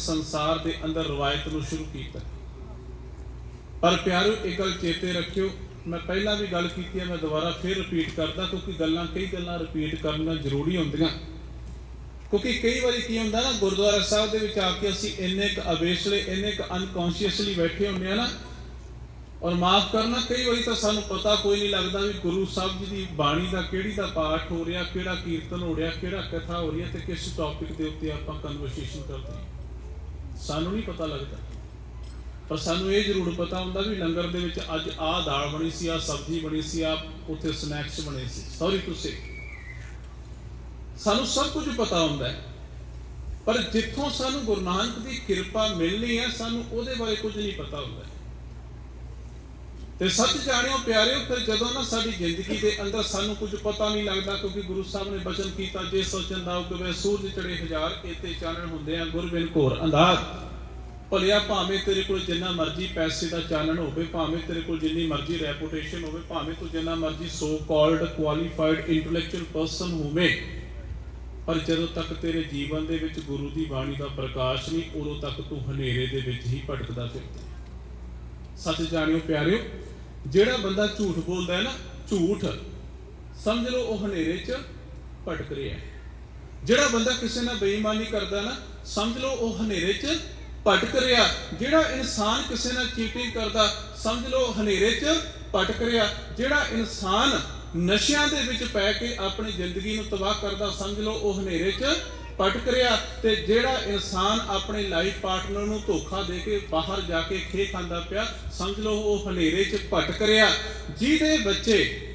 ਸੰਸਾਰ ਦੇ ਅੰਦਰ ਰਵਾਇਤ ਨੂੰ ਸ਼ੁਰੂ ਕੀਤਾ। ਪਰ ਪਿਆਰੋ ਇੱਕ ਗੱਲ ਚੇਤੇ ਰੱਖਿਓ, ਮੈਂ ਪਹਿਲਾਂ ਵੀ ਗੱਲ ਕੀਤੀ ਹੈ, ਮੈਂ ਦੁਬਾਰਾ ਫਿਰ ਰਿਪੀਟ ਕਰਦਾ, ਕਿਉਂਕਿ ਗੱਲਾਂ, ਕਈ ਗੱਲਾਂ ਰਿਪੀਟ ਕਰਨੀਆਂ ਜ਼ਰੂਰੀ ਹੁੰਦੀਆਂ। ਕਿਉਂਕਿ ਕਈ ਵਾਰੀ ਕੀ ਹੁੰਦਾ ਨਾ, ਗੁਰਦੁਆਰਾ ਸਾਹਿਬ ਦੇ ਵਿੱਚ ਆ ਕੇ ਅਸੀਂ ਇੰਨੇ ਕ ਅਵੇਸਲੇ, ਇੰਨੇ ਕ ਅਨਕੌਂਸ਼ੀਅਸਲੀ ਬੈਠੇ ਹੁੰਦੇ ਆ ਨਾ, ਔਰ ਮਾਫ ਕਰਨਾ, ਕਈ ਵਾਰੀ ਤਾਂ ਸਾਨੂੰ ਪਤਾ ਕੋਈ ਨਹੀਂ ਲੱਗਦਾ ਵੀ ਗੁਰੂ ਸਾਹਿਬ ਜੀ ਦੀ ਬਾਣੀ ਦਾ ਕਿਹੜੀ ਦਾ ਪਾਠ ਹੋ ਰਿਹਾ, ਕਿਹੜਾ ਕੀਰਤਨ ਹੋ ਰਿਹਾ, ਕਿਹੜਾ ਕਥਾ ਹੋ ਰਹੀ ਹੈ ਤੇ ਕਿਸ ਟੌਪਿਕ ਦੇ ਉੱਤੇ ਆਪਾਂ ਕਨਵਰਸੇਸ਼ਨ ਕਰਦੇ ਹਾਂ। ਸਾਨੂੰ ਨਹੀਂ ਪਤਾ ਲੱਗਦਾ। ਪਰ ਸਾਨੂੰ ਇਹ ਜ਼ਰੂਰ ਪਤਾ ਹੁੰਦਾ ਵੀ ਲੰਗਰ ਦੇ ਵਿੱਚ ਅੱਜ ਆਹ ਦਾਲ ਬਣੀ ਸੀ, ਆਹ ਸਬਜ਼ੀ ਬਣੀ ਸੀ, ਆਹ ਉੱਥੇ ਸਨੈਕਸ ਬਣੇ ਸੀ। ਸੌਰੀ ਤੁਸੀਂ ਸਾਨੂੰ ਸਭ ਕੁਝ ਪਤਾ ਹੁੰਦਾ ਹੈ। ਪਰ ਜਿੱਥੋਂ ਸਾਨੂੰ ਗੁਰੂ ਨਾਨਕ ਦੀ ਕਿਰਪਾ ਮਿਲਣੀ ਹੈ, ਸਾਨੂੰ ਉਹਦੇ ਬਾਰੇ ਕੁਝ ਨਹੀਂ ਪਤਾ ਹੁੰਦਾ। ਤੇ ਸੱਚ ਜਾਣਿਓ ਪਿਆਰਿਓ, ਫਿਰ ਜਦੋਂ ਨਾ ਸਾਡੀ ਜ਼ਿੰਦਗੀ ਦੇ ਅੰਦਰ ਸਾਨੂੰ ਕੁਝ ਪਤਾ ਨਹੀਂ ਲੱਗਦਾ, ਕਿਉਂਕਿ ਗੁਰੂ ਸਾਹਿਬ ਨੇ ਬਚਨ ਕੀਤਾ, ਜੇ ਸੋਚਣ ਦਾ ਕਿ ਸੂਰਜ ਚੜੇ ਹਜ਼ਾਰ ਇਤੇ ਚਾਨਣ ਹੁੰਦੇ ਆ ਗੁਰਬਿਨ ਘੋਰ ਅੰਧਾਰ। ਭਲਿਆ ਭਾਵੇਂ ਤੇਰੇ ਕੋਲ ਜਿੰਨਾ ਮਰਜ਼ੀ ਪੈਸੇ ਦਾ ਚਾਨਣ ਹੋਵੇ, ਭਾਵੇਂ ਤੇਰੇ ਕੋਲ ਜਿੰਨੀ ਮਰਜ਼ੀ ਰੈਪੂਟੇਸ਼ਨ ਹੋਵੇ, ਭਾਵੇਂ ਤੂੰ ਜਿੰਨਾ ਮਰਜ਼ੀ so called qualified intellectual person ਹੋਵੇ, ਪਰ ਜਦੋਂ ਤੱਕ ਤੇਰੇ ਜੀਵਨ ਦੇ ਵਿੱਚ ਗੁਰੂ ਦੀ ਬਾਣੀ ਦਾ ਪ੍ਰਕਾਸ਼ ਨਹੀਂ, ਉਦੋਂ ਤੱਕ ਤੂੰ ਹਨੇਰੇ ਦੇ ਵਿੱਚ ਹੀ ਭਟਕਦਾ ਫਿਰਦਾ। ਸੱਚ ਜਾਣਿਓ ਪਿਆਰਿਓ ਜਿਹੜਾ ਬੰਦਾ ਝੂਠ ਬੋਲਦਾ ਹੈ ਨਾ, ਝੂਠ, ਸਮਝ ਲਓ ਉਹ ਹਨੇਰੇ 'ਚ ਭਟਕ ਰਿਹਾ ਹੈ। ਜਿਹੜਾ ਬੰਦਾ ਕਿਸੇ ਨਾਲ ਬੇਈਮਾਨੀ ਕਰਦਾ ਨਾ, ਸਮਝ ਲਓ ਉਹ ਹਨੇਰੇ 'ਚ ਭਟਕ ਰਿਹਾ। ਜਿਹੜਾ ਇਨਸਾਨ ਕਿਸੇ ਨਾਲ ਚੀਟਿੰਗ ਕਰਦਾ, ਸਮਝ ਲਓ ਹਨੇਰੇ 'ਚ ਭਟਕ ਰਿਹਾ। ਜਿਹੜਾ ਇਨਸਾਨ ਨਸ਼ਿਆਂ ਦੇ ਵਿੱਚ ਪੈ ਕੇ ਆਪਣੀ ਜ਼ਿੰਦਗੀ ਨੂੰ ਤਬਾਹ ਕਰਦਾ, ਸਮਝ ਲਓ ਉਹ ਹਨੇਰੇ 'ਚ ਭਟਕ ਰਿਹਾ ਤੇ ਜਿਹੜਾ ਇਨਸਾਨ ਆਪਣੇ ਲਾਈਫ ਪਾਰਟਨਰ ਨੂੰ ਧੋਖਾ ਦੇ ਕੇ ਬਾਹਰ ਜਾ ਕੇ ਖੇ ਖਾਂਦਾ ਪਿਆ, ਸਮਝ ਲਓ ਉਹ ਹਨੇਰੇ 'ਚ ਭਟਕ ਰਿਹਾ ਜਿਹਦੇ ਬੱਚੇ